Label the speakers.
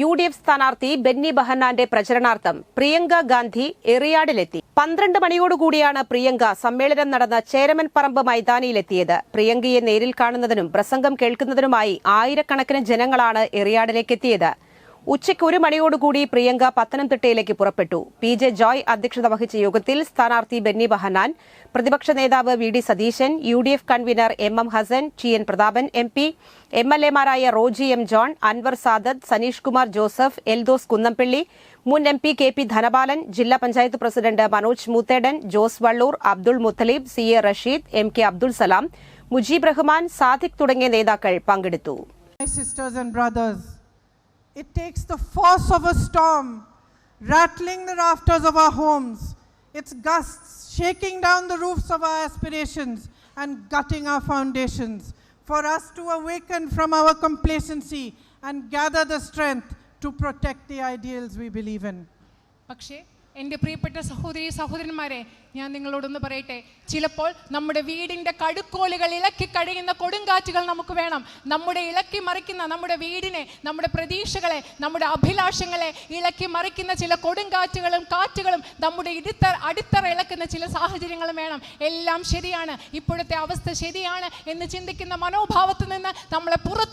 Speaker 1: U D F സ്ഥാനാർത്ഥി ബെന്നി ബഹന്നാന്റെ പ്രചരണാർത്ഥം പ്രിയങ്ക ഗാന്ധി എറിയാടിലെത്തി. പന്ത്രണ്ട് മണിയോടുകൂടിയാണ് പ്രിയങ്ക സമ്മേളനം നടന്ന ചേരമൻ ചേരമൻപറമ്പ് മൈതാനിയിലെത്തിയത്. പ്രിയങ്കയെ നേരിൽ കാണുന്നതിനും പ്രസംഗം കേൾക്കുന്നതിനുമായി ആയിരക്കണക്കിന് ജനങ്ങളാണ് എറിയാടിലേക്ക് എത്തിയത് ഉച്ചയ്ക്ക് ഒരു മണിയോടുകൂടി പ്രിയങ്ക പത്തനംതിട്ടയിലേക്ക് പുറപ്പെട്ടു. പി ജെ ജോയ് അധ്യക്ഷത വഹിച്ച യോഗത്തിൽ സ്ഥാനാർത്ഥി ബെന്നി ബഹനാൻ പ്രതിപക്ഷ നേതാവ് V D Satheesan U D F convener M M Hassan T N Prathapan M P M L എമാരായ Roji M John Anwar Sadath Saneesh Kumar Joseph Eldhose Kunnampally മുൻ M P K P Dhanapalan ജില്ലാ panchayat president Manoj Moothedan Jose Vallur Abdul Muthalib C A Rasheed M K Abdul Salam Mujeeb Rahman Sadiq തുടങ്ങിയ നേതാക്കൾ പങ്കെടുത്തു.
Speaker 2: It takes the force of a storm, rattling the rafters of our homes, its gusts shaking down the roofs of our aspirations and gutting our foundations, for us to awaken from our complacency and gather the strength to protect the ideals we believe in.
Speaker 3: Pakshe? എന്റെ പ്രിയപ്പെട്ട സഹോദരി സഹോദരന്മാരെ ഞാൻ നിങ്ങളോടൊന്ന് പറയട്ടെ. ചിലപ്പോൾ നമ്മുടെ വീടിന്റെ കടുക്കോലുകൾ ഇളക്കി കഴിയുന്ന കൊടുങ്കാറ്റുകൾ നമുക്ക് വേണം. നമ്മുടെ ഇളക്കി മറിക്കുന്ന നമ്മുടെ വീടിനെ നമ്മുടെ പ്രതീക്ഷകളെ നമ്മുടെ അഭിലാഷങ്ങളെ ഇളക്കി മറിക്കുന്ന ചില കൊടുങ്കാറ്റുകളും കാറ്റുകളും നമ്മുടെ ഇടുത്ത അടിത്തറ ഇളക്കുന്ന ചില സാഹചര്യങ്ങളും വേണം. എല്ലാം ശരിയാണ്. ഇപ്പോഴത്തെ അവസ്ഥ ശരിയാണ് എന്ന് ചിന്തിക്കുന്ന മനോഭാവത്തിൽ നിന്ന് നമ്മളെ പുറത്ത്